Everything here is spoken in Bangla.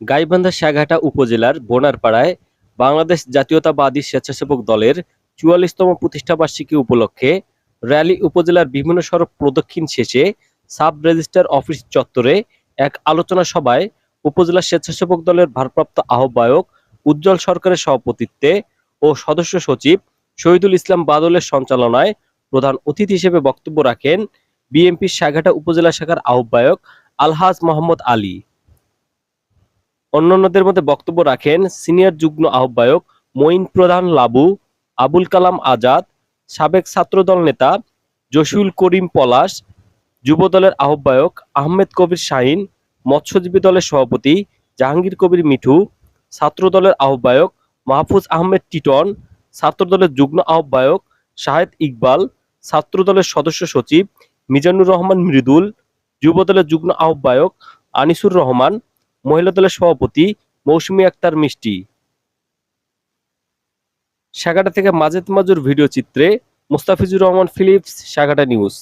গাইবান্ধা সাঘাটা উপজেলার বোনারপাড়ায় বাংলাদেশ জাতীয়তাবাদী স্বেচ্ছাসেবক দলের চুয়াল্লিশতম প্রতিষ্ঠাবার্ষিকী উপলক্ষে র্যালি উপজেলার বিভিন্ন সড়ক প্রদক্ষিণ শেষে সাব রেজিস্ট্রার অফিস চত্বরে এক আলোচনা সভায় উপজেলা স্বেচ্ছাসেবক দলের ভারপ্রাপ্ত আহ্বায়ক উজ্জ্বল সরকারের সভাপতিত্বে ও সদস্য সচিব শহীদুল ইসলাম বাদলের সঞ্চালনায় প্রধান অতিথি হিসেবে বক্তব্য রাখেন বিএনপির সাঘাটা উপজেলা শাখার আহ্বায়ক আলহাজ মোহাম্মদ আলী। অন্যান্যদের মধ্যে বক্তব্য রাখেন সিনিয়র যুগ্ম আহ্বায়ক মঈন প্রধান লাবু, আবুল কালাম আজাদ, সাবেক ছাত্রদল নেতা জসিউল করিম পলাশ যুব দলের আহ্বায়ক আহমেদ কবির শাহিন, মৎস্যজীবী দলের সভাপতি জাহাঙ্গীর কবির মিঠু ছাত্র দলের আহ্বায়ক মাহফুজ আহমেদ টিটন ছাত্র দলের যুগ্ম আহ্বায়ক শাহেদ ইকবাল ছাত্র দলের সদস্য সচিব মিজানুর রহমান মৃদুল যুব দলের যুগ্ম আহ্বায়ক আনিসুর রহমান মহিলা দলের সভাপতি মৌসুমী আক্তার মিষ্টি। সাগাটা থেকে মাজেদ মাজুর ভিডিও চিত্রে মুস্তাফিজুর রহমান ফিলিপস সাগাটা নিউজ।